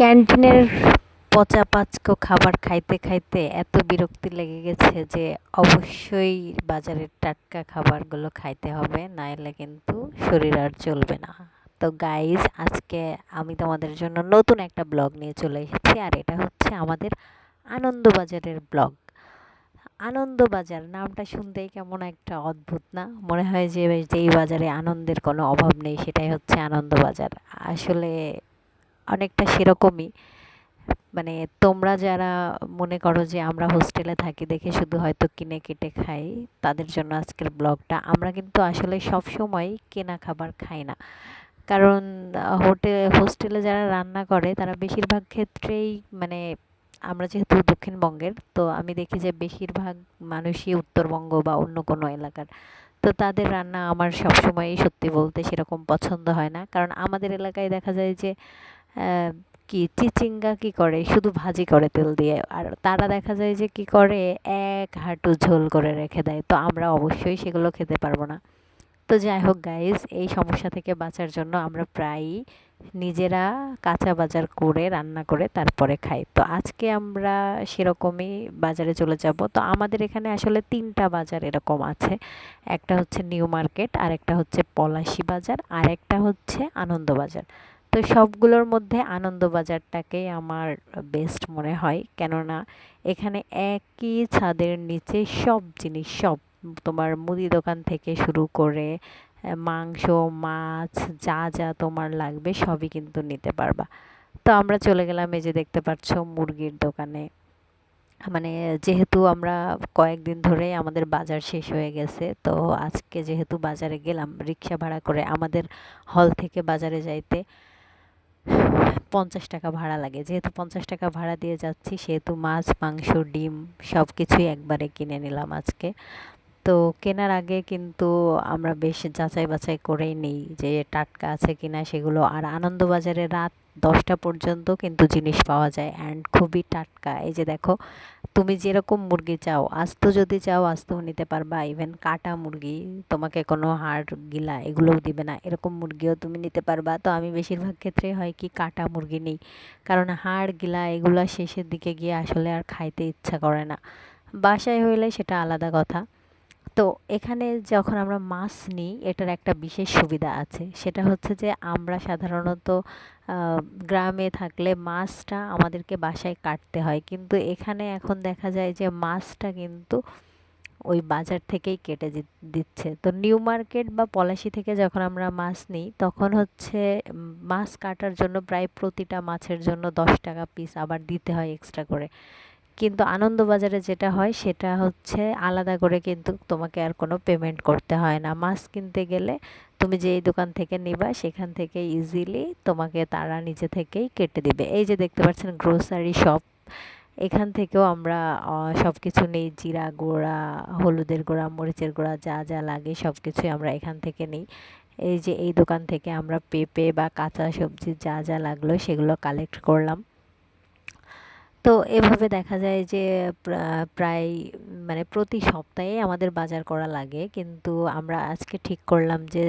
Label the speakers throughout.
Speaker 1: ক্যান্টিনের পচা পাচকো খাবার খাইতে খাইতে এত বিরক্তি লেগে গেছে যে অবশ্যই বাজারের টাটকা খাবারগুলো খাইতে হবে, নাইলে কিন্তু শরীর আর চলবে না। তো গাইজ আজকে আমি তোমাদের জন্য নতুন একটা ব্লগ নিয়ে চলে এসেছি, আর এটা হচ্ছে আমাদের আনন্দবাজারের ব্লগ আনন্দবাজার নামটা শুনতেই কেমন একটা অদ্ভুত না? মনে হয় যে যেই বাজারে আনন্দের কোনো অভাব নেই, সেটাই হচ্ছে আনন্দবাজার। আসলে অনেকটা সেরকমই। মানে তোমরা যারা মনে করো যে আমরা হোস্টেলে থাকি, দেখে শুধু হয়তো কিনে কেটে খাই, তাদের জন্য আজকের ব্লগটা আমরা কিন্তু আসলে সব সময় কেনা খাবার খাই না। কারণ হোটেল হোস্টেলে যারা রান্না করে, তারা বেশিরভাগ ক্ষেত্রেই মানে আমরা যেহেতু দক্ষিণবঙ্গের, তো আমি দেখি যে বেশিরভাগ মানুষই উত্তরবঙ্গ বা অন্য কোনো এলাকার। তো তাদের রান্না আমার সবসময়ই সত্যি বলতে সেরকম পছন্দ হয় না। কারণ আমাদের এলাকায় দেখা যায় যে কি চিচিঙ্গা কি করে? শুধু ভাজি করে তেল দিয়ে। আর তারা দেখা যায় যে কি করে? এক হাঁটু ঝোল করে রেখে দেয়। তো আমরা অবশ্যই সেগুলো খেতে পারব না। তো যাই হোক গাইজ এই সমস্যা থেকে বাঁচার জন্য আমরা প্রায়ই নিজেরা কাঁচা বাজার করে, রান্না করে তারপরে খাই। তো আজকে আমরা সেরকমই বাজারে চলে যাব। তো আমাদের এখানে আসলে তিনটা বাজার এরকম আছে। একটা হচ্ছে নিউ মার্কেট আর একটা হচ্ছে পলাশি বাজার আর একটা হচ্ছে আনন্দ বাজার। তো সবগুলোর মধ্যে আনন্দবাজারটাকেই আমার বেস্ট মনে হয়। কেননা এখানে একই ছাদের নিচে সব জিনিস, সব তোমার মুদি দোকান থেকে শুরু করে মাংস, মাছ, যা যা তোমার লাগবে সবই কিন্তু নিতে পারবা। তো আমরা চলে গেলাম এই যে দেখতে পাচ্ছ মুরগির দোকানে। মানে যেহেতু আমরা কয়েকদিন ধরেই আমাদের বাজার শেষ হয়ে গেছে, তো আজকে যেহেতু বাজারে গেলাম, রিক্সা ভাড়া করে আমাদের হল থেকে বাজারে যাইতে পঞ্চাশ টাকা ভাড়া লাগে। যেহেতু পঞ্চাশ টাকা ভাড়া দিয়ে যাচ্ছি, সেহেতু মাছ, মাংস, ডিম সব কিছুই একবারে কিনে নিলাম আজকে। তো কেনার আগে কিন্তু আমরা বেশ যাচাই বাছাই করেই নিই যে টাটকা আছে কিনা সেগুলো। আর আনন্দবাজারে রাত দশটা পর্যন্ত কিন্তু জিনিস পাওয়া যায় অ্যান্ড খুবই টাটকা। এই যে দেখো, তুমি যেরকম মুরগি চাও, আস্ত যদি চাও আস্তও নিতে পারবা ইভেন কাটা মুরগি, তোমাকে কোনো হাড়, গিলা এগুলোও দিবে না। এরকম মুরগিও তুমি নিতে পারবা। তো আমি বেশিরভাগ ক্ষেত্রে হয় কি, কাটা মুরগি নিই। কারণ হাড়, গিলা এগুলো শেষের দিকে গিয়ে আসলে আর খাইতে ইচ্ছা করে না। বাসায় হইলে সেটা আলাদা কথা। তো এখানে যখন আমরা মাছ নিই, এটার একটা বিশেষ সুবিধা আছে। সেটা হচ্ছে যে, আমরা সাধারণত গ্রামে থাকলে মাছটা আমাদেরকে বাসায় কাটতে হয়। কিন্তু এখানে এখন দেখা যায় যে, মাছটা কিন্তু ওই বাজার থেকেই কেটে দিচ্ছে। তো নিউ মার্কেট বা পলাশি থেকে যখন আমরা মাছ নিই, তখন হচ্ছে মাছ কাটার জন্য প্রায় প্রতিটা মাছের জন্য দশ টাকা পিস আবার দিতে হয় এক্সট্রা করে। কিন্তু আনন্দবাজারে যেটা হয়, সেটা হচ্ছে আলাদা করে কিন্তু তোমাকে আর কোনো পেমেন্ট করতে হয় না। মাছ কিনতে গেলে তুমি যেই দোকান থেকে নিবা, সেখান থেকে ইজিলি তোমাকে তারা নিজে থেকেই কেটে দিবে। এই যে দেখতে পাচ্ছেন গ্রোসারি শপ এখান থেকেও আমরা সব কিছু নিই। জিরা গুঁড়া, হলুদের গুঁড়া, মরিচের গুঁড়া, যা যা লাগে সব কিছুই আমরা এখান থেকে নিই। এই যে এই দোকান থেকে আমরা পেঁপে বা কাঁচা সবজি যা যা লাগল সেগুলো কালেক্ট করলাম। তো এভাবে দেখা যায় যে প্রায় মানে প্রতি সপ্তাহে আমাদের বাজার করা লাগে। কিন্তু আমরা আজকে ঠিক করলাম যে,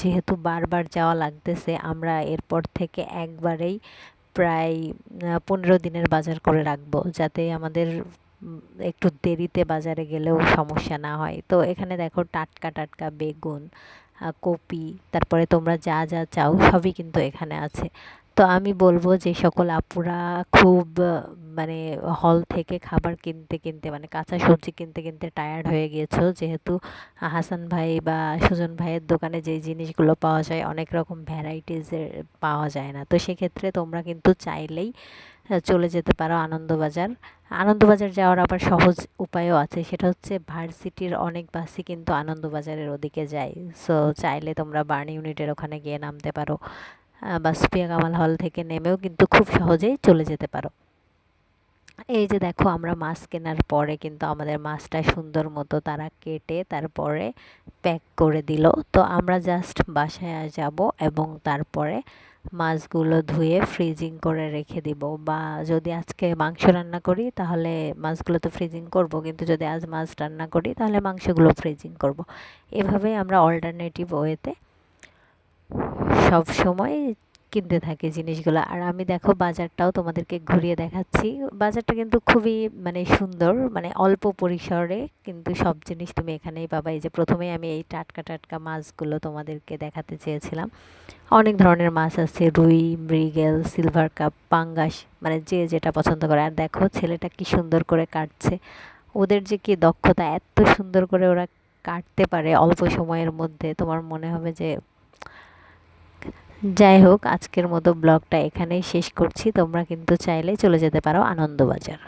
Speaker 1: যেহেতু বারবার যাওয়া লাগতেছে, আমরা এরপর থেকে একবারেই প্রায় পনেরো দিনের বাজার করে রাখব। যাতে আমাদের একটু দেরিতে বাজারে গেলেও সমস্যা না হয়। তো এখানে দেখো টাটকা টাটকা বেগুন কপি, তারপরে তোমরা যা যা চাও সবই কিন্তু এখানে আছে। তো আমি বলব যে, সকল আপুরা খুব মানে হল থেকে খাবার কিনতে কিনতে মানে কাঁচা সবজি কিনতে কিনতে টায়ার্ড হয়ে গিয়েছো। যেহেতু হাসান ভাই বা সুজন ভাইয়ের দোকানে যেই জিনিসগুলো পাওয়া যায়, অনেক রকম ভ্যারাইটিসের পাওয়া যায় না। তো সেক্ষেত্রে তোমরা কিন্তু চাইলেই চলে যেতে পারো আনন্দবাজার। আনন্দবাজার যাওয়ার আবার সহজ উপায়ও আছে। সেটা হচ্ছে ভার্সিটির অনেক বাসই কিন্তু আনন্দবাজারের ওদিকে যায়। সো চাইলে তোমরা বার্ন ইউনিটের ওখানে গিয়ে নামতে পারো। বা সুফিয়া কামাল হল থেকে নেমেও কিন্তু খুব সহজেই চলে যেতে পারো। এই যে দেখো আমরা মাছ কেনার পরে কিন্তু আমাদের মাছটা সুন্দর মতো তারা কেটে তারপরে প্যাক করে দিল। তো আমরা জাস্ট বাসায় যাব এবং তারপরে মাছগুলো ধুয়ে ফ্রিজিং করে রেখে দিব। বা যদি আজকে মাংস রান্না করি তাহলে মাছগুলো তো ফ্রিজিং করব, কিন্তু যদি আজ মাছ রান্না করি তাহলে মাংসগুলো ফ্রিজিং করব। এভাবে আমরা অল্টারনেটিভ ওয়েতে সব সময় কিনতে থাকে জিনিসগুলো। আর আমি দেখো বাজারটাও তোমাদেরকে ঘুরিয়ে দেখাচ্ছি। বাজারটা কিন্তু খুবই মানে সুন্দর মানে অল্প পরিসরে কিন্তু সব জিনিস তুমি এখানেই পাবা। এই যে প্রথমেই আমি এই টাটকা টাটকা মাছগুলো তোমাদেরকে দেখাতে চেয়েছিলাম। অনেক ধরনের মাছ আছে, রুই, মৃগেল, সিলভার কাপ, পাঙ্গাস মানে যে যেটা পছন্দ করে। আর দেখো ছেলেটা কি সুন্দর করে কাটছে। ওদের যে কি দক্ষতা, এত সুন্দর করে ওরা কাটতে পারে অল্প সময়ের মধ্যে। তোমার মনে হবে যে যাই হোক, আজকের মতো ব্লগটা এখানেই শেষ করছি। তোমরা কিন্তু চাইলে চলে যেতে পারো আনন্দবাজার।